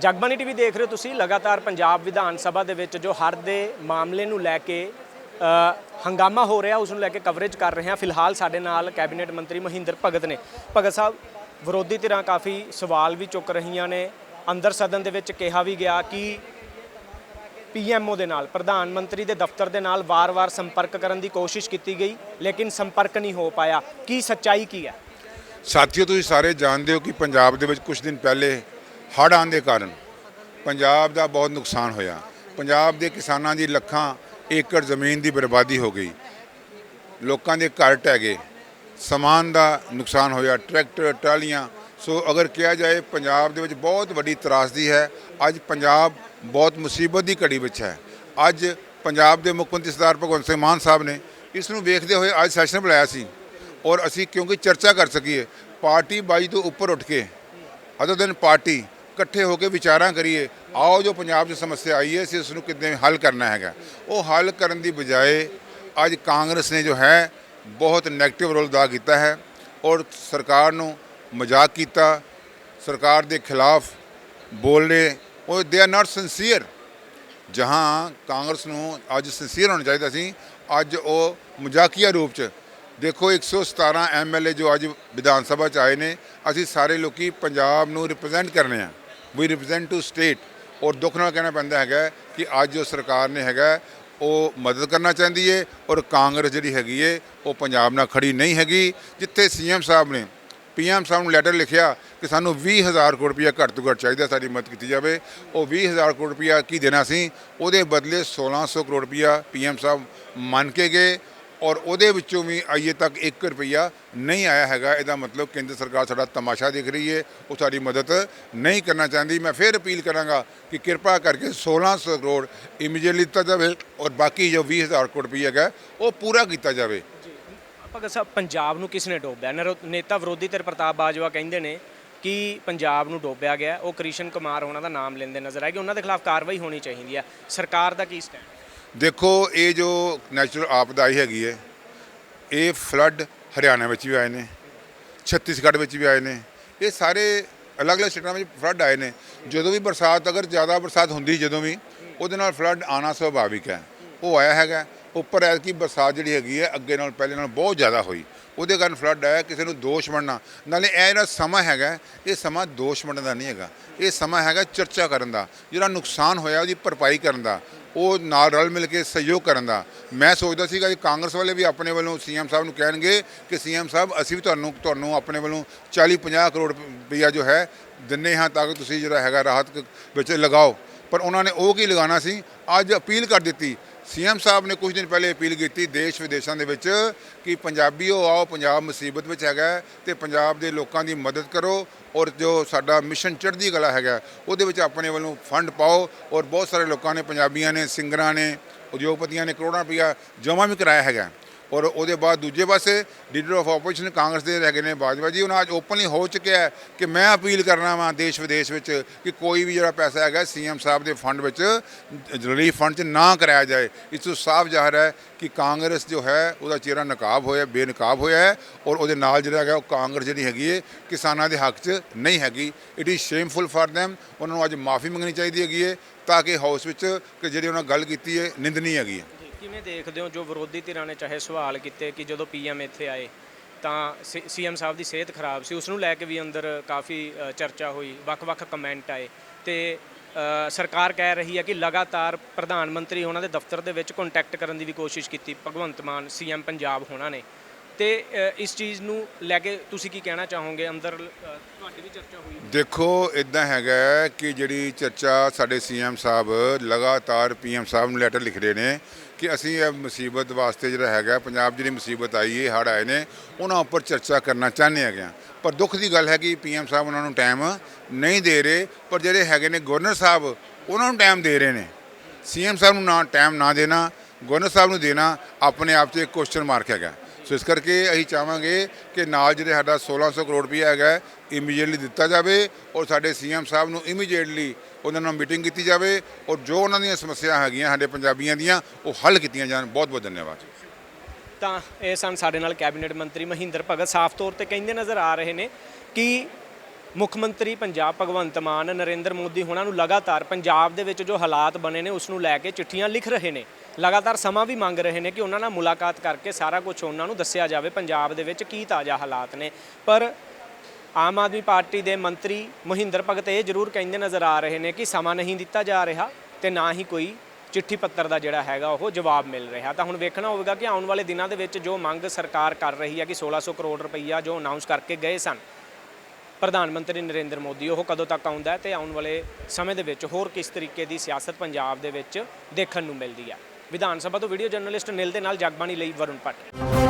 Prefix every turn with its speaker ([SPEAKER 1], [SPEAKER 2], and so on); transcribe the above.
[SPEAKER 1] Jagbani TV ਦੇਖ ਰਹੇ ਹੋ ਤੁਸੀਂ, ਲਗਾਤਾਰ ਪੰਜਾਬ ਵਿਧਾਨ ਸਭਾ ਦੇ ਵਿੱਚ ਜੋ ਹਰ ਦੇ ਮਾਮਲੇ ਨੂੰ ਲੈ ਕੇ ਹੰਗਾਮਾ ਹੋ ਰਿਹਾ, ਉਸ ਨੂੰ ਲੈ ਕੇ ਕਵਰੇਜ ਕਰ ਰਹੇ ਹਾਂ। ਫਿਲਹਾਲ ਸਾਡੇ ਨਾਲ ਕੈਬਨਿਟ ਮੰਤਰੀ ਮਹਿੰਦਰ ਭਗਤ ਨੇ। ਭਗਤ ਸਾਹਿਬ, ਵਿਰੋਧੀ ਧਿਰਾਂ ਕਾਫੀ ਸਵਾਲ ਵੀ ਚੁੱਕ ਰਹੀਆਂ ਨੇ। ਅੰਦਰ ਸਦਨ ਦੇ ਵਿੱਚ ਕਿਹਾ ਵੀ ਗਿਆ ਕਿ ਪੀਐਮਓ ਦੇ ਨਾਲ, ਪ੍ਰਧਾਨ ਮੰਤਰੀ ਦੇ ਦਫ਼ਤਰ ਦੇ ਨਾਲ ਵਾਰ-ਵਾਰ ਸੰਪਰਕ ਕਰਨ ਦੀ ਕੋਸ਼ਿਸ਼ ਕੀਤੀ ਗਈ, ਲੇਕਿਨ ਸੰਪਰਕ ਨਹੀਂ ਹੋ ਪਾਇਆ। ਕੀ ਸੱਚਾਈ ਕੀ ਹੈ?
[SPEAKER 2] ਸਾਥੀਓ, ਤੁਸੀਂ ਸਾਰੇ ਜਾਣਦੇ ਹੋ ਕਿ ਪੰਜਾਬ ਦੇ ਵਿੱਚ ਕੁਝ ਦਿਨ ਪਹਿਲੇ ਹੜ੍ਹ ਆਉਣ ਦੇ ਕਾਰਨ ਪੰਜਾਬ ਦਾ ਬਹੁਤ ਨੁਕਸਾਨ ਹੋਇਆ। ਪੰਜਾਬ ਦੇ ਕਿਸਾਨਾਂ ਦੀ ਲੱਖਾਂ ਏਕੜ ਜ਼ਮੀਨ ਦੀ ਬਰਬਾਦੀ ਹੋ ਗਈ। ਲੋਕਾਂ ਦੇ ਘਰ ਢਹਿ ਗਏ। ਸਮਾਨ ਦਾ ਨੁਕਸਾਨ ਹੋਇਆ, ਟਰੈਕਟਰ, ਟਰਾਲੀਆਂ। ਸੋ ਅਗਰ ਕਿਹਾ ਜਾਏ ਪੰਜਾਬ ਦੇ ਵਿੱਚ ਬਹੁਤ ਵੱਡੀ ਤਰਾਸਦੀ ਹੈ। ਅੱਜ ਪੰਜਾਬ ਬਹੁਤ ਮੁਸੀਬਤ ਦੀ ਘੜੀ ਵਿੱਚ ਹੈ। ਅੱਜ ਪੰਜਾਬ ਦੇ ਮੁੱਖ ਮੰਤਰੀ ਸਰਦਾਰ ਭਗਵੰਤ ਸਿੰਘ ਮਾਨ ਸਾਹਿਬ ਨੇ ਇਸ ਨੂੰ ਵੇਖਦੇ ਹੋਏ ਅੱਜ ਸੈਸ਼ਨ ਬੁਲਾਇਆ ਸੀ ਔਰ ਅਸੀਂ ਕਿਉਂਕਿ ਚਰਚਾ ਕਰ ਸਕੀਏ, ਪਾਰਟੀ ਬਾਜੀ ਤੋਂ ਉੱਪਰ ਉੱਠ ਕੇ, ਅਦਰ ਦਿਨ ਪਾਰਟੀ ਇਕੱਠੇ ਹੋ ਕੇ ਵਿਚਾਰਾਂ ਕਰੀਏ, ਆਓ ਜੋ ਪੰਜਾਬ 'ਚ ਸਮੱਸਿਆ ਆਈ ਹੈ, ਅਸੀਂ ਉਸ ਨੂੰ ਕਿੱਦਾਂ ਹੱਲ ਕਰਨਾ ਹੈਗਾ। ਉਹ ਹੱਲ ਕਰਨ ਦੀ ਬਜਾਏ ਅੱਜ ਕਾਂਗਰਸ ਨੇ ਜੋ ਹੈ, ਬਹੁਤ ਨੈਗੇਟਿਵ ਰੋਲ ਅਦਾ ਕੀਤਾ ਹੈ ਔਰ ਸਰਕਾਰ ਨੂੰ ਮਜ਼ਾਕ ਕੀਤਾ। ਸਰਕਾਰ ਦੇ ਖਿਲਾਫ ਬੋਲਨੇ, ਉਹ ਦੇ ਆਰ ਨਾਟ ਸਿੰਸੀਅਰ ਜਹਾਂ ਕਾਂਗਰਸ ਨੂੰ ਅੱਜ ਸਿੰਸੀਅਰ ਹੋਣਾ ਚਾਹੀਦਾ ਸੀ, ਅੱਜ ਉਹ ਮਜ਼ਾਕੀਆ ਰੂਪ 'ਚ। ਦੇਖੋ 117 ਐਮਐਲਏ ਜੋ ਅੱਜ ਵਿਧਾਨ ਸਭਾ 'ਚ ਆਏ ਨੇ, ਅਸੀਂ ਸਾਰੇ ਲੋਕੀ ਪੰਜਾਬ ਨੂੰ ਰਿਪਰੈਜ਼ੈਂਟ ਕਰਨੇ ਆ। ਵੀ ਰਿਪਰੈਜ਼ੈਂਟ ਟੂ ਸਟੇਟ ਔਰ ਦੁੱਖ ਨਾਲ ਕਹਿਣਾ ਪੈਂਦਾ ਹੈਗਾ ਕਿ ਅੱਜ ਜੋ ਸਰਕਾਰ ਨੇ ਹੈਗਾ, ਉਹ ਮਦਦ ਕਰਨਾ ਚਾਹੁੰਦੀ ਏ ਔਰ ਕਾਂਗਰਸ ਜਿਹੜੀ ਹੈਗੀ ਏ, ਉਹ ਪੰਜਾਬ ਨਾਲ ਖੜੀ ਨਹੀਂ ਹੈਗੀ। ਜਿੱਥੇ ਸੀਐਮ ਸਾਹਿਬ ਨੇ, ਪੀਐਮ ਸਾਹਿਬ ਨੂੰ ਲੈਟਰ ਲਿਖਿਆ ਕਿ ਸਾਨੂੰ 20000 ਕਰੋੜ ਰੁਪਇਆ ਘੱਟ ਤੋਂ ਘੱਟ ਚਾਹੀਦਾ ਸਾਡੀ ਮਦਦ ਕੀਤੀ ਜਾਵੇ, ਉਹ 20000 ਕਰੋੜ ਰੁਪਇਆ ਕੀ ਦੇਣਾ ਸੀ? ਉਹਦੇ ਬਦਲੇ 1600 ਕਰੋੜ ਰੁਪਇਆ ਪੀਐਮ ਸਾਹਿਬ ਮੰਨ ਕੇ ਗਏ। ਔਰ ਉਹਦੇ ਵਿੱਚੋਂ ਵੀ ਅਜੇ ਤੱਕ 1 ਰੁਪਇਆ ਨਹੀਂ ਆਇਆ ਹੈਗਾ। ਇਹਦਾ ਮਤਲਬ ਕੇਂਦਰ ਸਰਕਾਰ ਸਾਡਾ ਤਮਾਸ਼ਾ ਦੇਖ ਰਹੀ ਹੈ। ਉਹ ਸਾਡੀ ਮਦਦ ਨਹੀਂ ਕਰਨਾ ਚਾਹੁੰਦੀ। ਮੈਂ ਫਿਰ ਅਪੀਲ ਕਰਾਂਗਾ ਕਿ ਕਿਰਪਾ ਕਰਕੇ 1600 ਕਰੋੜ ਇਮੀਡੀਏਟਲੀ ਦਿੱਤਾ ਜਾਵੇ ਔਰ ਬਾਕੀ ਜੋ 20000 ਕਰੋੜ ਰੁਪਈਆ ਹੈਗਾ, ਉਹ ਪੂਰਾ ਕੀਤਾ ਜਾਵੇ।
[SPEAKER 1] ਭਗਤ ਸਾਹਿਬ ਪੰਜਾਬ ਨੂੰ ਕਿਸ ਨੇ ਡੋਬਿਆ? ਨਰੋ- ਨੇਤਾ ਵਿਰੋਧੀ ਧਿਰ ਪ੍ਰਤਾਪ ਬਾਜਵਾ ਕਹਿੰਦੇ ਨੇ ਕਿ ਪੰਜਾਬ ਨੂੰ ਡੋਬਿਆ ਗਿਆ। ਉਹ ਕ੍ਰਿਸ਼ਨ ਕੁਮਾਰ ਉਹਨਾਂ ਦਾ ਨਾਮ ਲੈਂਦੇ ਨਜ਼ਰ ਆਏ ਕਿ ਉਹਨਾਂ ਦੇ ਖਿਲਾਫ ਕਾਰਵਾਈ ਹੋਣੀ ਚਾਹੀਦੀ ਹੈ। ਸਰਕਾਰ ਦਾ ਕੀ ਸਟੈਂਡ
[SPEAKER 2] ਦੇਖੋ, ਇਹ ਜੋ ਨੈਚੁਰਲ ਆਪਦਾ ਆਈ ਹੈਗੀ ਹੈ, ਇਹ ਫਲੱਡ ਹਰਿਆਣਾ ਵਿੱਚ ਵੀ ਆਏ ਨੇ, ਛੱਤੀਸਗੜ੍ਹ ਵਿੱਚ ਵੀ ਆਏ ਨੇ, ਇਹ ਸਾਰੇ ਅਲੱਗ-ਅਲੱਗ ਸਟੇਟਾਂ ਵਿੱਚ ਫਲੱਡ ਆਏ ਨੇ। ਜਦੋਂ ਵੀ ਬਰਸਾਤ, ਅਗਰ ਜ਼ਿਆਦਾ ਬਰਸਾਤ ਹੁੰਦੀ ਜਦੋਂ ਵੀ, ਉਹਦੇ ਨਾਲ ਫਲੱਡ ਆਣਾ ਸੁਭਾਵਿਕ ਹੈ। ਉਹ ਆਇਆ ਹੈਗਾ, ਉੱਪਰ ਐਤਕੀ ਬਰਸਾਤ ਜਿਹੜੀ ਹੈਗੀ ਹੈ, ਅੱਗੇ ਨਾਲ, ਪਹਿਲੇ ਨਾਲ ਬਹੁਤ ਜ਼ਿਆਦਾ ਹੋਈ। ਉਹਦੇ ਕਾਰਨ ਫਲੱਡ ਆਇਆ, ਕਿਸੇ ਨੂੰ ਦੋਸ਼ ਬਣਨਾ। ਨਾਲੇ ਇਹ ਜਿਹੜਾ ਸਮਾਂ ਹੈਗਾ, ਇਹ ਸਮਾਂ ਦੋਸ਼ ਬਣਨ ਦਾ ਨਹੀਂ ਹੈਗਾ। ਇਹ ਸਮਾਂ ਹੈਗਾ ਚਰਚਾ ਕਰਨ ਦਾ, ਜਿਹੜਾ ਨੁਕਸਾਨ ਹੋਇਆ, ਉਹਦੀ ਭਰਪਾਈ ਕਰਨ ਦਾ। ਉਹ ਨਾਲ ਰਲ ਮਿਲ ਕੇ ਸਹਿਯੋਗ ਕਰਨ ਦਾ। ਮੈਂ ਸੋਚਦਾ ਸੀਗਾ ਕਿ ਕਾਂਗਰਸ ਵਾਲੇ ਵੀ ਆਪਣੇ ਵੱਲੋਂ ਸੀਐਮ ਸਾਹਿਬ ਨੂੰ ਕਹਿਣਗੇ ਕਿ ਸੀਐਮ ਸਾਹਿਬ, ਅਸੀਂ ਵੀ ਤੁਹਾਨੂੰ ਤੁਹਾਨੂੰ ਆਪਣੇ ਵੱਲੋਂ 40 50 ਕਰੋੜ ਰੁਪਈਆ ਜੋ ਹੈ ਦਿੰਨੇ ਹਾਂ ਤਾਂ ਕਿ ਤੁਸੀਂ ਜਿਹੜਾ ਹੈਗਾ ਰਾਹਤ ਵਿੱਚ ਲਗਾਓ। ਪਰ ਉਹਨਾਂ ਨੇ ਉਹ ਕੀ ਲਗਾਉਣਾ ਸੀ? ਅੱਜ ਅਪੀਲ ਕਰ ਦਿੱਤੀ ਸੀਐਮ ਸਾਹਿਬ ਨੇ ਕੁਝ ਦਿਨ ਪਹਿਲੇ ਅਪੀਲ ਕੀਤੀ ਦੇਸ਼ ਵਿਦੇਸ਼ਾਂ ਦੇ ਵਿੱਚ ਕਿ ਪੰਜਾਬੀਓ ਆਓ, ਪੰਜਾਬ ਮੁਸੀਬਤ ਵਿੱਚ ਹੈਗਾ ਹੈ ਤੇ ਪੰਜਾਬ ਦੇ ਲੋਕਾਂ ਦੀ ਮਦਦ ਕਰੋ ਔਰ ਜੋ ਸਾਡਾ ਮਿਸ਼ਨ ਚੜ੍ਹਦੀ ਕਲਾ ਹੈਗਾ ਉਹਦੇ ਵਿੱਚ ਆਪਣੇ ਵੱਲੋਂ ਫੰਡ ਪਾਓ ਔਰ ਬਹੁਤ ਸਾਰੇ ਲੋਕਾਂ ਨੇ ਪੰਜਾਬੀਆਂ ਨੇ, ਸਿੰਗਰਾਂ ਨੇ, ਉਦਯੋਗਪਤੀਆਂ ਨੇ ਕਰੋੜਾਂ ਰੁਪਈਆ ਜਮ੍ਹਾਂ ਵੀ ਕਰਾਇਆ ਹੈਗਾ ਔਰ ਉਹਦੇ ਬਾਅਦ ਦੂਜੇ ਪਾਸੇ ਲੀਡਰ ਆਫ ਆਪੋਜੀਸ਼ਨ ਕਾਂਗਰਸ ਦੇ ਹੈਗੇ ਨੇ ਬਾਜਵਾ ਜੀ। ਉਹਨਾਂ ਅੱਜ ਓਪਨਲੀ ਹੋ ਚੁੱਕਿਆ ਹੈ ਕਿ ਮੈਂ ਅਪੀਲ ਕਰਨਾ ਵਾਂ ਦੇਸ਼ ਵਿਦੇਸ਼ ਵਿੱਚ ਕਿ ਕੋਈ ਵੀ ਜਿਹੜਾ ਪੈਸਾ ਹੈਗਾ ਸੀਐਮ ਸਾਹਿਬ ਦੇ ਫੰਡ ਵਿੱਚ ਰਿਲੀਫ ਫੰਡ 'ਚ ਨਾ ਕਰਾਇਆ ਜਾਏ। ਇਸ ਤੋਂ ਸਾਫ਼ ਜ਼ਾਹਰ ਹੈ ਕਿ ਕਾਂਗਰਸ ਜੋ ਹੈ, ਉਹਦਾ ਚਿਹਰਾ ਨਕਾਬ ਹੋਇਆ, ਬੇਨਕਾਬ ਹੋਇਆ ਹੈ ਔਰ ਉਹਦੇ ਨਾਲ ਜਿਹੜਾ ਹੈਗਾ ਉਹ ਕਾਂਗਰਸ ਜਿਹੜੀ ਹੈਗੀ ਹੈ, ਕਿਸਾਨਾਂ ਦੇ ਹੱਕ 'ਚ ਨਹੀਂ ਹੈਗੀ। It is shameful for them ਉਹਨਾਂ ਨੂੰ ਅੱਜ ਮਾਫੀ ਮੰਗਣੀ ਚਾਹੀਦੀ ਹੈਗੀ ਹੈ, ਤਾਂ ਕਿ ਹਾਊਸ ਵਿੱਚ ਕਿ ਜਿਹੜੀ ਉਹਨਾਂ ਗੱਲ ਕੀਤੀ ਹੈ ਨਿੰਦਨੀ ਹੈਗੀ ਹੈ।
[SPEAKER 1] ਕਿਵੇਂ ਦੇਖਦੇ ਹੋ ਜੋ ਵਿਰੋਧੀ ਧਿਰਾਂ ਨੇ ਚਾਹੇ ਸਵਾਲ ਕੀਤੇ ਕਿ ਜਦੋਂ ਪੀਐਮ ਇੱਥੇ ਆਏ ਤਾਂ ਸੀਐਮ ਸਾਹਿਬ ਦੀ ਸਿਹਤ ਖਰਾਬ ਸੀ, ਉਸ ਨੂੰ ਲੈ ਕੇ ਵੀ ਅੰਦਰ ਕਾਫੀ ਚਰਚਾ ਹੋਈ, ਵੱਖ-ਵੱਖ ਕਮੈਂਟ ਆਏ ਤੇ ਸਰਕਾਰ ਕਹਿ ਰਹੀ ਹੈ ਕਿ ਲਗਾਤਾਰ ਪ੍ਰਧਾਨ ਮੰਤਰੀ ਉਹਨਾਂ ਦੇ ਦਫ਼ਤਰ ਦੇ ਵਿੱਚ ਕੰਟੈਕਟ ਕਰਨ ਦੀ ਵੀ ਕੋਸ਼ਿਸ਼ ਕੀਤੀ, ਭਗਵੰਤ ਮਾਨ, ਸੀਐਮ ਪੰਜਾਬ ਹੋਣਾ ਨੇ। ਤੇ ਇਸ ਚੀਜ਼ ਨੂੰ ਲੈ ਕੇ ਤੁਸੀਂ ਕੀ ਕਹਿਣਾ ਚਾਹੋਗੇ? ਅੰਦਰ ਤੁਹਾਡੀ ਵੀ ਚਰਚਾ ਹੋਈ
[SPEAKER 2] ਦੇਖੋ ਇਦਾਂ ਹੈਗਾ ਕਿ ਜਿਹੜੀ ਚਰਚਾ ਸਾਡੇ ਸੀਐਮ ਸਾਹਿਬ ਲਗਾਤਾਰ ਪੀਐਮ ਸਾਹਿਬ ਨੂੰ ਲੈਟਰ ਲਿਖ ਰਹੇ ਨੇ ਕਿ ਅਸੀਂ ਇਹ ਮੁਸੀਬਤ ਵਾਸਤੇ ਜਿਹੜਾ ਹੈਗਾ, ਪੰਜਾਬ ਜਿਹੜੀ ਮੁਸੀਬਤ ਆਈ ਹੈ ਹੜ੍ਹ ਆਏ ਨੇ, ਉਹਨਾਂ ਉੱਪਰ ਚਰਚਾ ਕਰਨਾ ਚਾਹੁੰਦੇ ਹੈਗੇ ਹਾਂ ਪਰ ਦੁੱਖ ਦੀ ਗੱਲ ਹੈ ਕਿ ਪੀਐਮ ਸਾਹਿਬ ਉਹਨਾਂ ਨੂੰ ਟਾਈਮ ਨਹੀਂ ਦੇ ਰਹੇ, ਪਰ ਜਿਹੜੇ ਹੈਗੇ ਨੇ ਗਵਰਨਰ ਸਾਹਿਬ, ਉਹਨਾਂ ਨੂੰ ਟਾਈਮ ਦੇ ਰਹੇ ਨੇ। ਸੀਐਮ ਸਾਹਿਬ ਨੂੰ ਨਾ ਟਾਈਮ ਨਾ ਦੇਣਾ, ਗਵਰਨਰ ਸਾਹਿਬ ਨੂੰ ਦੇਣਾ, ਆਪਣੇ ਆਪ 'ਚ ਇੱਕ ਕੁਐਸਚਨ ਮਾਰਕ ਹੈਗਾ। ਸੋ ਇਸ ਕਰਕੇ ਅਸੀਂ ਚਾਹਾਂਗੇ ਕਿ ਨਾਲ ਜਿਹੜੇ ਸਾਡਾ 1600 ਕਰੋੜ ਰੁਪਈਆ ਹੈਗਾ ਇਮੀਡੀਏਟਲੀ ਦਿੱਤਾ ਜਾਵੇ ਔਰ ਸਾਡੇ ਸੀਐਮ ਸਾਹਿਬ ਨੂੰ ਇਮੀਡੀਏਟਲੀ ਉਹਨਾਂ ਨਾਲ ਮੀਟਿੰਗ ਕੀਤੀ ਜਾਵੇ ਔਰ ਜੋ ਉਹਨਾਂ ਦੀਆਂ ਸਮੱਸਿਆ ਹੈਗੀਆਂ ਸਾਡੇ ਪੰਜਾਬੀਆਂ ਦੀਆਂ, ਉਹ ਹੱਲ ਕੀਤੀਆਂ ਜਾਣ। ਬਹੁਤ ਬਹੁਤ ਧੰਨਵਾਦ
[SPEAKER 1] ਤਾਂ ਇਹ ਸਨ ਸਾਡੇ ਨਾਲ ਕੈਬਨਿਟ ਮੰਤਰੀ ਮਹਿੰਦਰ ਭਗਤ। ਸਾਫ਼ ਤੌਰ ਤੇ ਕਹਿੰਦੇ ਨਜ਼ਰ ਆ ਰਹੇ ਨੇ ਕਿ ਮੁੱਖ ਮੰਤਰੀ ਪੰਜਾਬ ਭਗਵੰਤ ਮਾਨ, ਨਰਿੰਦਰ ਮੋਦੀ ਹੋਣਾ ਨੂੰ ਲਗਾਤਾਰ ਪੰਜਾਬ ਦੇ ਵਿੱਚ ਜੋ ਹਾਲਾਤ ਬਣੇ ਨੇ ਉਸ ਨੂੰ ਲੈ ਕੇ ਚਿੱਠੀਆਂ ਲਿਖ ਰਹੇ ਨੇ। ਲਗਾਤਾਰ ਸਮਾਂ ਵੀ ਮੰਗ ਰਹੇ ਨੇ ਕਿ ਉਹਨਾਂ ਨਾਲ ਮੁਲਾਕਾਤ ਕਰਕੇ ਸਾਰਾ ਕੁਝ ਉਹਨਾਂ ਨੂੰ ਦੱਸਿਆ ਜਾਵੇ, ਪੰਜਾਬ ਦੇ ਵਿੱਚ ਕੀ ਤਾਜ਼ਾ ਹਾਲਾਤ ਨੇ। ਪਰ ਆਮ ਆਦਮੀ ਪਾਰਟੀ ਦੇ ਮੰਤਰੀ ਮਹਿੰਦਰ ਭਗਤ ਇਹ ਜ਼ਰੂਰ ਕਹਿੰਦੇ ਨਜ਼ਰ ਆ ਰਹੇ ਨੇ ਕਿ ਸਮਾਂ ਨਹੀਂ ਦਿੱਤਾ ਜਾ ਰਿਹਾ ਤੇ ਨਾ ਹੀ ਕੋਈ ਚਿੱਠੀ ਪੱਤਰ ਦਾ ਜਿਹੜਾ ਹੈਗਾ ਉਹ ਜਵਾਬ ਮਿਲ ਰਿਹਾ। ਤਾਂ ਹੁਣ ਵੇਖਣਾ ਹੋਵੇਗਾ ਕਿ ਆਉਣ ਵਾਲੇ ਦਿਨਾਂ ਦੇ ਵਿੱਚ ਜੋ ਮੰਗ ਸਰਕਾਰ ਕਰ ਰਹੀ ਹੈ ਕਿ 1600 ਕਰੋੜ ਰੁਪਈਆ ਜੋ ਅਨਾਉਂਸ ਕਰਕੇ ਗਏ ਸਨ ਪ੍ਰਧਾਨ ਮੰਤਰੀ ਨਰਿੰਦਰ ਮੋਦੀ ਉਹ ਕਦੋਂ ਤੱਕ ਆਉਂਦਾ ਹੈ ਤੇ ਆਉਣ ਵਾਲੇ ਸਮੇਂ ਦੇ ਵਿੱਚ ਹੋਰ ਕਿਸ ਤਰੀਕੇ ਦੀ ਸਿਆਸਤ ਪੰਜਾਬ ਦੇ ਵਿੱਚ ਦੇਖਣ ਨੂੰ ਮਿਲਦੀ ਹੈ। ਵਿਧਾਨ ਸਭਾ ਤੋਂ ਵੀਡੀਓ ਜਰਨਲਿਸਟ ਨਿਲ ਦੇ ਨਾਲ ਜਗਬਾਣੀ ਲਈ ਵਰੁਣ ਭੱਟ।